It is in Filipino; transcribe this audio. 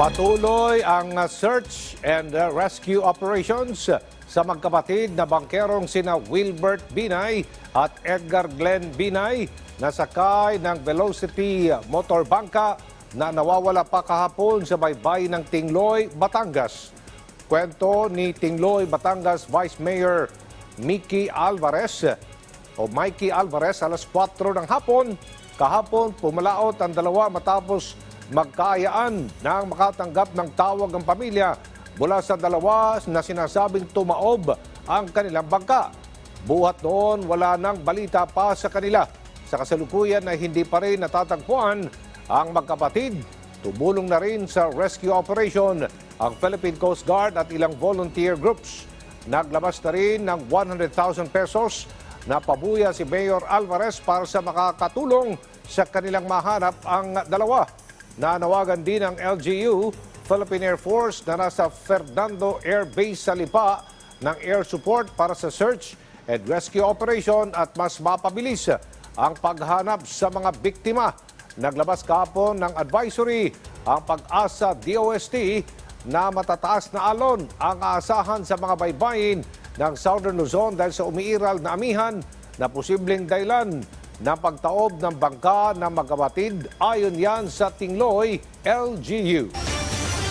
Patuloy ang search and rescue operations sa magkapatid na bangkerong sina Wilbert Binay at Edgar Glenn Binay na sakay ng Velocity Motor Bangka na nawawala pa kahapon sa baybay ng Tingloy, Batangas. Kwento ni Tingloy, Batangas Vice Mayor Mickey Alvarez o Mikey Alvarez alas 4 ng hapon. Kahapon pumalaot ang dalawa matapos magkaayaan nang makatanggap ng tawag ang pamilya mula sa dalawa na sinasabing tumaob ang kanilang bangka. Buhat noon, wala nang balita pa sa kanila. Sa kasalukuyan ay hindi pa rin natatagpuan ang magkapatid. Tumulong na rin sa rescue operation ang Philippine Coast Guard at ilang volunteer groups. Naglabas na rin ng 100,000 pesos na pabuya si Mayor Alvarez para sa makakatulong sa kanilang mahanap ang dalawa. Nanawagan din ng LGU, Philippine Air Force na nasa Fernando Air Base sa Lipa ng air support para sa search and rescue operation at mas mapabilis ang paghanap sa mga biktima. Naglabas kahapon ng advisory ang pag-asa DOST na matataas na alon ang aasahan sa mga baybayin ng Southern Luzon dahil sa umiiral na amihan na posibleng dahilan ng pagtaob ng bangka ng magkapatid ayon yan sa Tingloy LGU.